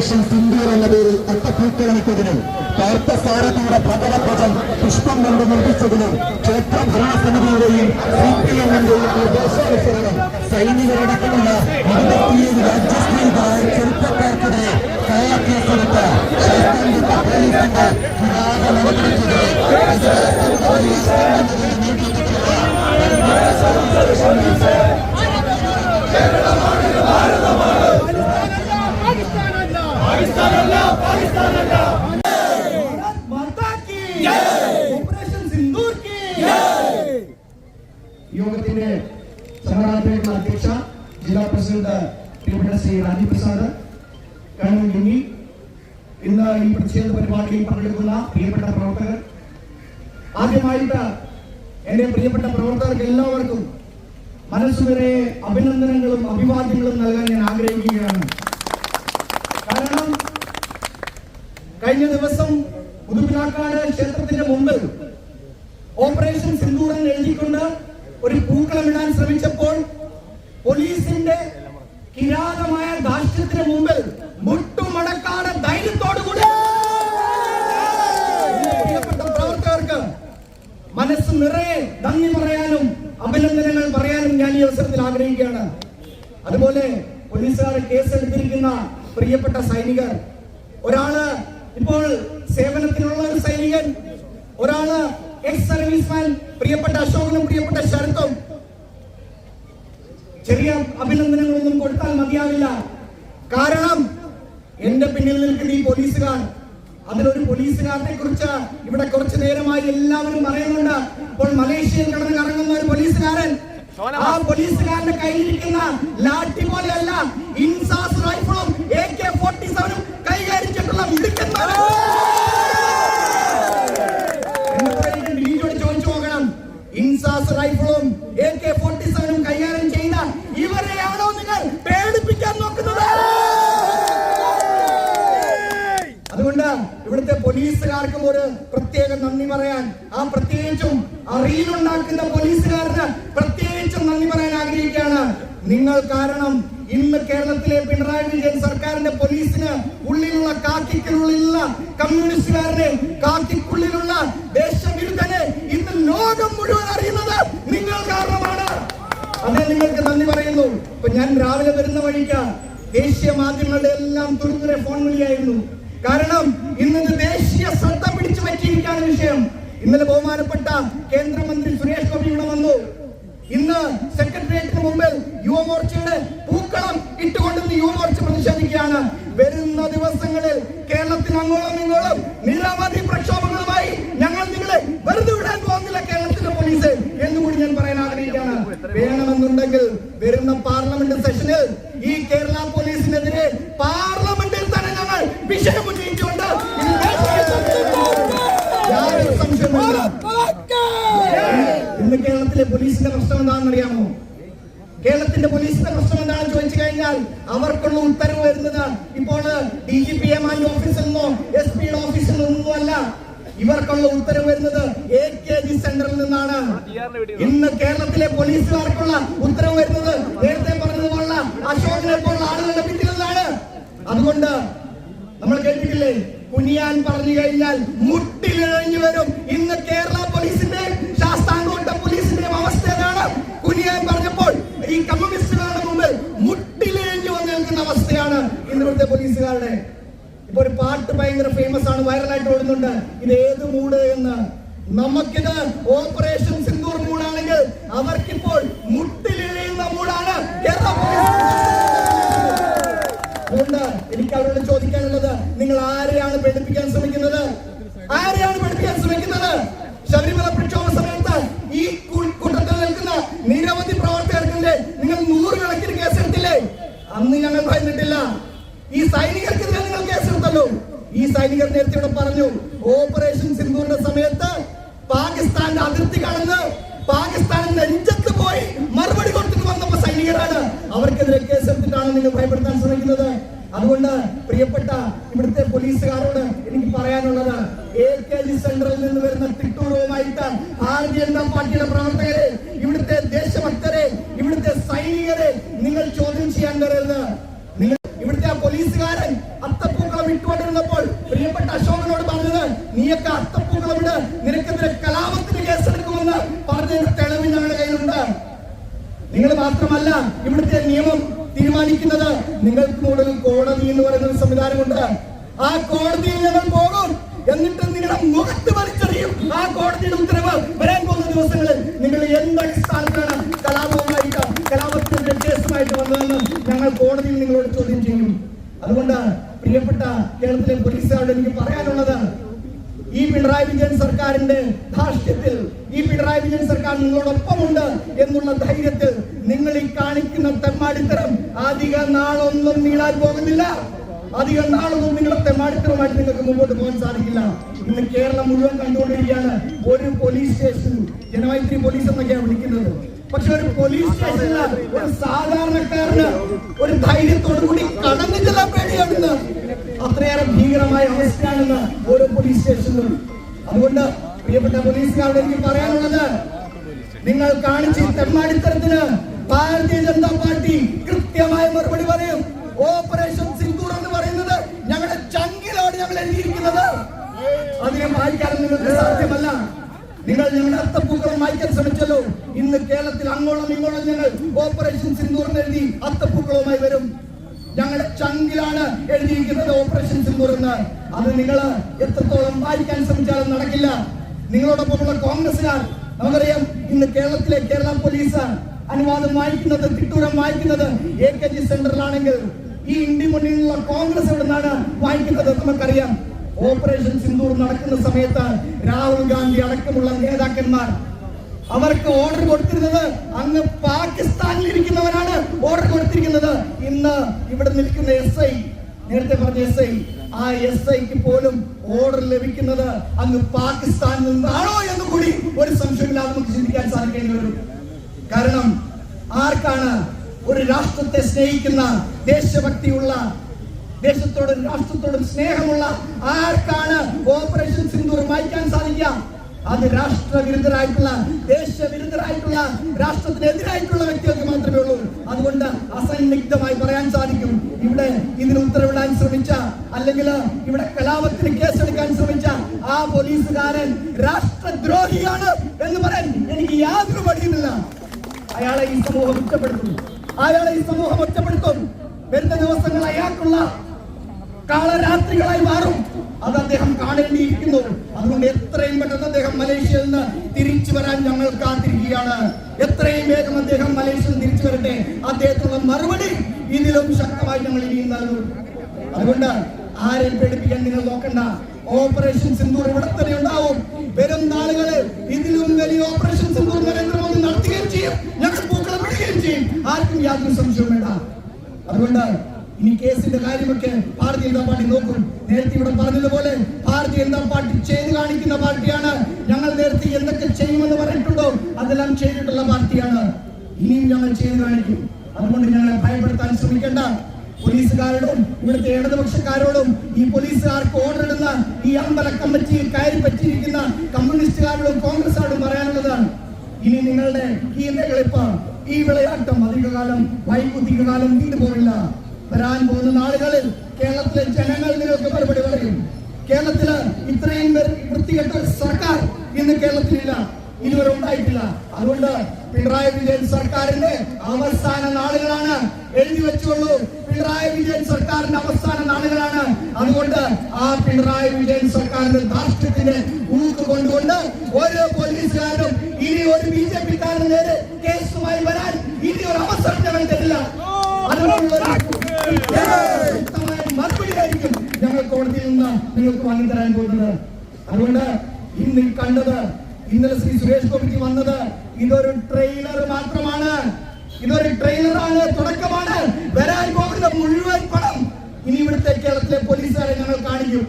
Operation Sindoor എന്ന പേരിൽ അട്ടപ്പൂക്കളണിച്ചതിനും പാർത്ഥസാരഥിയുടെ ഭഗവത്വജം പുഷ്പം കൊണ്ട് നിർമ്മിച്ചതിനും ക്ഷേത്ര ഭരണസമിതിയുടെയും സി പി എമ്മിന്റെയും നിർദ്ദേശാനുസരണം സൈനികരടക്കമുള്ള ഇരുപത്തിയേഴ് രാജ്യസ്നേഹിതായ ചെറുപ്പക്കാർക്കെതിരെ കള്ളക്കേസെടുത്ത ശാസ്താംഗിക യോഗത്തിന്റെ സംഘടനാത്മക അധ്യക്ഷ ജില്ലാ പ്രസിഡന്റ് ശ്രീ രാജീവ് പ്രസാദ് കണ്ണൂർ ഇന്ന് ഈ പ്രതിഷേധ പരിപാടിയിൽ പങ്കെടുക്കുന്ന പ്രിയപ്പെട്ട പ്രവർത്തകർ. ആദ്യമായിട്ട് എന്റെ പ്രിയപ്പെട്ട പ്രവർത്തകർക്ക് എല്ലാവർക്കും മനസ്സുവരെ അഭിനന്ദനങ്ങളും അഭിവാദ്യങ്ങളും നൽകാൻ ഞാൻ ആഗ്രഹിക്കുകയാണ്. കാരണം കഴിഞ്ഞ ദിവസം പുതുപ്പിലാക്കാട് ക്ഷേത്രത്തിന്റെ മുമ്പിൽ ഓപ്പറേഷൻ സിന്ദൂർ എന്ന് എഴുതിക്കൊണ്ട് ഒരു ശ്രമിച്ചപ്പോൾ പോലീസിന്റെ കിരാതമായ ധാർഷ്ട്യത്തിന് മുമ്പിൽ മുട്ടുമടക്കാതെ എന്റെ പ്രിയപ്പെട്ട പ്രവർത്തകർക്ക് മനസ്സ് നിറയെ നന്ദി പറയാനും അഭിനന്ദനങ്ങൾ പറയാനും ഞാൻ ഈ അവസരത്തിൽ ആഗ്രഹിക്കുകയാണ്. അതുപോലെ പോലീസുകാർ കേസെടുത്തിരിക്കുന്ന പ്രിയപ്പെട്ട സൈനികർ ഒരാൾ ഇപ്പോൾ സേവനത്തിനുള്ള ഒരു സൈനികൻ ഒരാൾ എക്സ് സർവീസ്മാൻ പ്രിയപ്പെട്ട അശോകനും പ്രിയപ്പെട്ട ശരത്തും ചെറിയ അഭിനന്ദനങ്ങളൊന്നും കൊടുത്താൽ മതിയാവില്ല. കാരണം എന്റെ പിന്നിൽ നിൽക്കുന്ന ഈ പോലീസുകാർ അതിലൊരു പോലീസുകാരനെ കുറിച്ച് ഇവിടെ കുറച്ചു നേരമായി എല്ലാവരും പറയുന്നുണ്ട്. ഇപ്പോൾ മലേഷ്യയിൽ കടന്നു കറങ്ങുന്ന ഒരു പോലീസുകാരൻ ആ പോലീസുകാരന്റെ കയ്യിലിരിക്കുന്ന ലാട്ടി പോലെയല്ല ഇൻസാസ് റൈഫിളും എ കെ ഫോർട്ടി സെവനും കൈകാരിച്ചിട്ടുള്ള മിടുക്കന്മാരാണ് എന്നപ്പോഴേക്കും ഡിജിറ്റോട് ചോദിച്ചു നോക്കണം ഇൻസാസ് റൈഫിളും എ കെ ഫോർട്ടി സെവനും കൈകാര്യം ചെയ്ത ഇവരെയാണോ നിങ്ങൾ പേടിപ്പിക്കാൻ നോക്കുന്നത് അതുകൊണ്ട് ഇവിടുത്തെ പോലീസുകാർക്കും ഒരു പ്രത്യേക നന്ദി പറയാൻ ആ പ്രത്യേകിച്ചും അറിയിലുണ്ടാക്കുന്ന പോലീസുകാരന് പ്രത്യേകിച്ചും നന്ദി പറയാൻ ആഗ്രഹിക്കുകയാണ്. നിങ്ങൾ കാരണം ഇന്ന് കേരളത്തിലെ പിണറായി വിജയൻ സർക്കാരിന്റെ പോലീസിന് ഉള്ളിലുള്ള കാക്കിക്കുള്ളിലുള്ള കമ്മ്യൂണിസ്റ്റുകാരനെ കാക്കിക്കുള്ളിലുള്ള ദേശവിരുദ്ധനെ ഇന്ന് ലോകം മുഴുവൻ അറിയുന്നത് നിങ്ങൾ കാരണമാണ്. അതെ നിങ്ങൾക്ക് നന്ദി പറയുന്നു. ഇപ്പൊ ഞാൻ രാവിലെ വരുന്ന വഴിക്ക്. ദേശീയ മാധ്യമങ്ങളുടെ എല്ലാം തുറന്നുരെ ഫോൺ വിളിയായിരുന്നു. കാരണം ഇന്ന് ദേശീയ ശ്രദ്ധ പിടിച്ചു പറ്റിയിരിക്കുകയാണ് വിഷയം. ഇന്നലെ ബഹുമാനപ്പെട്ട കേന്ദ്രമന്ത്രി സുരേഷ് ഗോപി ഇവിടെ വന്നു. ഇന്ന് സെക്രട്ടേറിയറ്റിന് മുമ്പിൽ യുവമോർച്ചയുടെ പൂക്കളം ഇട്ടുകൊണ്ട് യുവമോർച്ച പ്രതിഷേധിക്കുകയാണ്. വരുന്ന ദിവസങ്ങളിൽ കേരളത്തിൽ അങ്ങോളം ഇങ്ങോളം നിരവധി പ്രക്ഷോഭങ്ങളുമായി ഞങ്ങൾ നിങ്ങളെ വെറുതെ വിടാൻ പോകുന്നില്ല കേരളത്തിലെ പോലീസ് എന്നുകൂടി ഞാൻ പറയാൻ ആഗ്രഹിക്കുകയാണ്. വേണമെന്നുണ്ടെങ്കിൽ വരുന്ന പാർലമെന്റ് സെഷനിൽ ഇത് യാതൊരു സംശയവുമില്ല ഇന്ന് കേരളത്തിലെ പോലീസിന്റെ പ്രശ്നം എന്താണെന്ന് അറിയാമോ കേരളത്തിന്റെ പോലീസിന്റെ പ്രശ്നം എന്താണെന്ന് ചോദിച്ചു കഴിഞ്ഞാൽ അവർക്കുള്ള ഉത്തരവ് വരുന്നത് ഇപ്പോൾ D G P M and ഓഫീസിൽ നിന്നോ എസ് പി ഓഫീസിൽ നിന്നോ അല്ല. ഇവർക്കുള്ള ഉത്തരവ് വരുന്നത് എ കെ ജി സെന്ററിൽ നിന്നാണ്. ഇന്ന് കേരളത്തിലെ പോലീസുകാർക്കുള്ള ഉത്തരവ് വരുന്നത് നേരത്തെ പറഞ്ഞതുപോലുള്ള അശോകനെ പോലുള്ള ആളുകളുടെ പിന്നിൽ നിന്നാണ്. അതുകൊണ്ട് നമ്മൾ കേട്ടിട്ടില്ലേ? കുനിയാൻ പറഞ്ഞു കഴിഞ്ഞാൽ മുട്ടിലിഴഞ്ഞു വരും. ഇന്ന് കേരള പോലീസിന്റെ ശാസ്താംകോട്ട പോലീസിന്റെ അവസ്ഥ ഏതാണ് കുനിയാൻ പറഞ്ഞപ്പോൾ ഈ കമ്മ്യൂണിസ്റ്റുകളുടെ മുമ്പിൽ മുട്ടിലിഴഞ്ഞു വന്നു നിൽക്കുന്ന അവസ്ഥയാണ് ഇന്നത്തെ പോലീസുകാരുടെ. ഇപ്പൊ ഒരു പാട്ട് ഭയങ്കര ഫേമസ് ആണ് വൈറലായിട്ട് ഓടുന്നുണ്ട്. ഇത് ഏത് മൂഡ് എന്ന്. നമുക്കിത് ഓപ്പറേഷൻ സിന്ദൂർ മൂടാണെങ്കിൽ അവർക്കിപ്പോൾ മുട്ടിലിഴയുന്ന മൂടാണ് കേരള പോലീസ് അതുകൊണ്ട് എനിക്ക് അവരോട് ചോദിക്കാനുള്ളത് നിങ്ങൾ ആരെയാണ് പേടിപ്പിക്കാൻ ശ്രമിക്കുന്നത്? ആരെയാണ് പഠിപ്പിക്കാൻ ശ്രമിക്കുന്നത്? ശബരിമല പ്രക്ഷോഭ സമയത്ത് ഈ കൂട്ടത്തിൽ നിൽക്കുന്ന നിരവധി പ്രവർത്തകർക്കില്ലേ നിങ്ങൾ നൂറുകണക്കിന് കേസെടുത്തില്ലേ? അന്ന് ഞങ്ങൾ ഭയന്നിട്ടില്ല. ഈ സൈനികർക്കെതിരെ നിങ്ങൾ കേസെടുത്തല്ലോ. ഈ സൈനികർ നേരത്തെ ഇവിടെ പറഞ്ഞു ഓപ്പറേഷൻ സിന്ധുവിന്റെ സമയത്ത് പാകിസ്ഥാന്റെ അതിർത്തി കടന്ന് പാകിസ്ഥാൻ നെഞ്ചത്ത് പോയി മറുപടി കൊടുത്തിട്ട് വന്നപ്പോ സൈനികരാണ്. അവർക്കെതിരെ കേസെടുത്തിട്ടാണ് നിങ്ങൾ ഭയപ്പെടുത്താൻ ശ്രമിക്കുന്നത്. അതുകൊണ്ട് പ്രിയപ്പെട്ട ഇവിടുത്തെ പോലീസുകാരോട് എനിക്ക് പറയാനുള്ളത് എ കെ ജി സെന്ററിൽ നിന്ന് വരുന്ന തിട്ടൂറുമായിട്ട് ഭാരതീയ എന്ന പാർട്ടിയുടെ പ്രവർത്തകരെ ഇവിടുത്തെ ദേശഭക്തരെ ഇവിടുത്തെ സൈനികരെ നിങ്ങൾ ചോദ്യം ചെയ്യാൻ വരരുത് നിങ്ങൾ ഇവിടുത്തെ ആ പോലീസുകാരൻ അത്തപ്പൂക്കളം ഇട്ടുകൊണ്ടിരുന്നപ്പോൾ പ്രിയപ്പെട്ട അശോകനോട് പറഞ്ഞത് നീയൊക്കെ അത്തപ്പൂക്കളം ഇട് നിനക്കെതിരെ കലാപത്തിന് കേസെടുക്കുമെന്ന് പറഞ്ഞതിന്റെ തെളിവ് ഞങ്ങളുടെ കയ്യിലുണ്ട്. നിങ്ങൾ മാത്രമല്ല ഇവിടുത്തെ നിയമം തീരുമാനിക്കുന്നത് നിങ്ങൾക്ക് കൂടുതൽ കോടതി എന്ന് പറയുന്ന ഒരു സംവിധാനമുണ്ട്. ആ കോടതിയിൽ ഞങ്ങൾ പോകും. എന്നിട്ട് നിങ്ങളുടെ മുഖത്ത് വലിച്ചെറിയും. ആ കോടതിയുടെ ഉത്തരവ് വരാൻ പോകുന്ന ദിവസങ്ങളിൽ നിങ്ങൾ എന്തടിസ്ഥാനത്താണ് കലാപവുമായിട്ട് കലാപത്തിന്റെ കേസുമായിട്ട് വന്നതെന്ന് ഞങ്ങൾ കോടതിയിൽ നിങ്ങളോട് ചോദ്യം ചെയ്യും. അതുകൊണ്ട് പ്രിയപ്പെട്ട കേരളത്തിലെ പോലീസുകാരോട് എനിക്ക് പറയാനുള്ളത് ഈ പിണറായി വിജയൻ സർക്കാരിന്റെ ധാർഷ്ട്യത്തിൽ ഈ പിണറായി വിജയൻ സർക്കാർ നിങ്ങളോടൊപ്പമുണ്ട് എന്നുള്ള ധൈര്യത്തിൽ നിങ്ങൾ ഈ കാണിക്കുന്ന തെമ്മാടിത്തരം അധിക നാളൊന്നും നീളാൻ പോകുന്നില്ല. അധിക നാളൊന്നും നിങ്ങളുടെ തെമ്മാടിത്തരമായിട്ട് നിങ്ങൾക്ക് മുമ്പോട്ട് പോകാൻ സാധിക്കില്ല. ഇന്ന് കേരളം മുഴുവൻ കണ്ടുകൊണ്ടിരിക്കുകയാണ്. ഒരു പോലീസ് സ്റ്റേഷൻ ജനവൈത്രി പോലീസ് എന്നൊക്കെയാണ് വിളിക്കുന്നത്. പക്ഷെ ഒരു പോലീസ് സ്റ്റേഷനിൽ ഒരു സാധാരണക്കാരന് ഒരു ധൈര്യത്തോടു കൂടി കടന്നു ചെല്ലാൻ പേടിയാണെന്ന്. അത്രയേറെ ഭീകരമായ അവസ്ഥയാണെന്ന് ഓരോ പോലീസ് സ്റ്റേഷനിലും അതുകൊണ്ട് പ്രിയപ്പെട്ട പോലീസുകാരോട് എനിക്ക് പറയാനുള്ളത് നിങ്ങൾ കാണിച്ച തെമ്മാടിത്തരത്തിന് ഭാരതീയ ജനതാ പാർട്ടി കൃത്യമായ മറുപടി പറയും. ഓപ്പറേഷൻ സിന്ദൂർ എന്ന് പറയുന്നത് ഞങ്ങളുടെ ചങ്കിലാണ് ഞങ്ങൾ എഴുതിയിരിക്കുന്നത്. അതിനെ വായിക്കാൻ നിങ്ങൾക്ക് സാധ്യമല്ല. നിങ്ങൾ ഞങ്ങളുടെ അത്തപ്പൂക്കളം വായിക്കാൻ ശ്രമിച്ചല്ലോ. ഇന്ന് കേരളത്തിൽ അങ്ങോളം ഇങ്ങോളം ഞങ്ങൾ ഓപ്പറേഷൻ സിന്ദൂർ എഴുതി അത്തപ്പൂക്കളവുമായി വരും. ഞങ്ങളുടെ ചങ്കിലാണ് എഴുതിയിരിക്കുന്നത് ഓപ്പറേഷൻ സിന്ദൂർ എന്ന്. അത് നിങ്ങൾ എത്രത്തോളം വായിക്കാൻ ശ്രമിച്ചാലും നടക്കില്ല. നിങ്ങളോടൊപ്പമുള്ള കോൺഗ്രസിനാൽ നമുക്കറിയാം ഇന്ന് കേരളത്തിലെ കേരള പോലീസ് അനുവാദം വായിക്കുന്നത് തിട്ടൂരം വായിക്കുന്നത് എ കെ ജി സെന്ററിലാണെങ്കിൽ ഈ ഇന്ത്യ മുന്നിലുള്ള കോൺഗ്രസ് എവിടെ നിന്നാണ് വായിക്കുന്നത് നമുക്കറിയാം. ഓപ്പറേഷൻ സിന്ദൂർ നടക്കുന്ന സമയത്ത് രാഹുൽ ഗാന്ധി അടക്കമുള്ള നേതാക്കന്മാർ അവർക്ക് ഓർഡർ കൊടുത്തിരുന്നത് അങ്ങ് പാകിസ്ഥാനിൽ ഇരിക്കുന്നവരാണ് ഓർഡർ കൊടുത്തിരിക്കുന്നത്. ഇന്ന് ഇവിടെ നിൽക്കുന്ന എസ് ഐ നേരത്തെ പറഞ്ഞ എസ് ഐ ആ എസ് ഐക്ക് പോലും ഓർഡർ ലഭിക്കുന്നത് അങ്ങ് പാകിസ്ഥാനിൽ നിന്നാണോ എന്ന് കൂടി ഒരു സംശയമില്ലാതെ നമുക്ക് ചിന്തിക്കാൻ സാധിക്കേണ്ടി വരും. കാരണം ആർക്കാണ് ഒരു രാഷ്ട്രത്തെ സ്നേഹിക്കുന്ന ദേശഭക്തിയുള്ള ദേശത്തോടും രാഷ്ട്രത്തോടും സ്നേഹമുള്ള ആർക്കാണ് ഓപ്പറേഷൻ സിന്ദൂർ വായിക്കാൻ സാധിക്കുക? അത് രാഷ്ട്രവിരുദ്ധരായിട്ടുള്ള ദേശവിരുദ്ധരായിട്ടുള്ള രാഷ്ട്രത്തിനെതിരായിട്ടുള്ള വ്യക്തികൾക്ക് മാത്രമേ ഉള്ളൂ. അതുകൊണ്ട് അസന്നിഗ്ധമായി പറയാൻ സാധിക്കും. ഇവിടെ ഇതിന് ഉത്തരവിടാൻ ശ്രമിച്ച അല്ലെങ്കിൽ ഇവിടെ കലാപത്തിന് കേസെടുക്കാൻ ശ്രമിച്ച ആ പോലീസുകാരൻ രാഷ്ട്രദ്രോഹിയാണ് എന്ന് പറയാൻ എനിക്ക് യാതൊരു മടിയുമില്ല. അയാളെ ഈ സമൂഹം ഒറ്റപ്പെടുത്തും അയാളെ ഈ സമൂഹം ഒറ്റപ്പെടുത്തും വരുന്ന ദിവസങ്ങൾ അയാൾക്കുള്ള കാളരാത്രികളായി മാറും. അത് അദ്ദേഹം കാണേണ്ടിയിരിക്കുന്നു. അതുകൊണ്ട് എത്രയും പെട്ടെന്ന് അദ്ദേഹം മലേഷ്യയിൽ നിന്ന് തിരിച്ചു വരാൻ ഞങ്ങൾ കാത്തിരിക്കുകയാണ്. എത്രയും വേഗം അദ്ദേഹം മലേഷ്യയിൽ തിരിച്ചു വരട്ടെ. അദ്ദേഹത്തിനുള്ള മറുപടി ഇതിലും ശക്തമായി ഞങ്ങൾ ഇനിയും നൽകും. അതുകൊണ്ട് ആരെയും പേടിപ്പിക്കാൻ നിങ്ങൾ നോക്കണ്ട. ഓപ്പറേഷൻ സിന്ദൂർ ഇവിടെ തന്നെ ഉണ്ടാവും. വരും നാളുകളിൽ ഇതിലും വലിയ ഓപ്പറേഷൻ സിന്ദൂർ നരേന്ദ്രമോദി നടത്തുകയും ചെയ്യും. ചെയ്യും ആർക്കും യാതൊരു സംശയവും വേണ്ട. അതുകൊണ്ട് ഇനി കേസിന്റെ കാര്യമൊക്കെ ഭാരതീയ ജനതാ പാർട്ടി നോക്കും. നേരത്തെ ഇവിടെ പറഞ്ഞതുപോലെ ഭാരതീയ ജനതാ പാർട്ടി ചെയ്ത് കാണിക്കുന്ന പാർട്ടിയാണ്. ഞങ്ങൾ നേരത്തെ എന്തൊക്കെ ചെയ്യുമെന്ന് പറഞ്ഞിട്ടുണ്ടോ അതെല്ലാം ചെയ്തിട്ടുള്ള പാർട്ടിയാണ്. ഇനിയും ഞങ്ങൾ ചെയ്ത് കാണിക്കും. അതുകൊണ്ട് ഞങ്ങളെ ഭയപ്പെടുത്താൻ ശ്രമിക്കേണ്ട. പോലീസുകാരോടും ഇവിടുത്തെ ഇടതുപക്ഷക്കാരോടും ഈ പോലീസുകാർക്ക് ഓർഡർ ഇടുന്ന ഈ അമ്പല കമ്മിറ്റിയിൽ കയറി പറ്റിയിരിക്കുന്ന കമ്മ്യൂണിസ്റ്റുകാരോടും കോൺഗ്രസ്സുകാരോടും പറയാനുള്ളതാണ് ഇനി നിങ്ങളുടെ ഈ കളിപ്പ് ഈ വിളയാട്ടം അധികകാലം വൈകുതികാലം നീണ്ടുപോകില്ല വരാൻ പോകുന്ന നാളുകളിൽ കേരളത്തിലെ ജനങ്ങൾ നിങ്ങൾക്ക് മറുപടി പറയും. കേരളത്തിൽ ഇത്രയും വൃത്തികെട്ട സർക്കാർ ഇന്ന് കേരളത്തിലില്ല. ഇതുവരെ ഉണ്ടായിട്ടില്ല. അതുകൊണ്ട് പിണറായി വിജയൻ സർക്കാരിന്റെ അവസാന നാളുകളാണ് എഴുതി വെച്ചുള്ളൂ പിണറായി വിജയൻ സർക്കാരിന്റെ അവസാന നാളുകളാണ്. അതുകൊണ്ട് ആ പിണറായി വിജയൻ സർക്കാരിന്റെ ധാർഷ്ട്യത്തിന് ഊക്ക് കൊണ്ടുകൊണ്ട് ഓരോ പോലീസുകാരും ഇനി ഒരു ബി ജെ പിക്കാരന് നേരെ കേസുമായി വരാൻ ഇനി ഒരു അവസരം ഞങ്ങൾ തരില്ല. മറുപടിയായിരിക്കും ഞങ്ങൾ കോടതിയിൽ നിന്ന് നിങ്ങൾക്ക് വാങ്ങി തരാൻ പോകുന്നത്. അതുകൊണ്ട് ഇന്ന് കണ്ടത് ഇന്നലെ ശ്രീ സുരേഷ് ഗോപിക്ക് വന്നത് ഇതൊരു ട്രെയിലർ മാത്രമാണ്. ഇതൊരു ട്രെയിലറാണ് തുടക്കമാണ്. വരാൻ പോകുന്ന മുഴുവൻ പണം ഇനി ഇവിടുത്തെ കേരളത്തിലെ പോലീസുകാരെ ഞങ്ങൾ കാണിക്കും.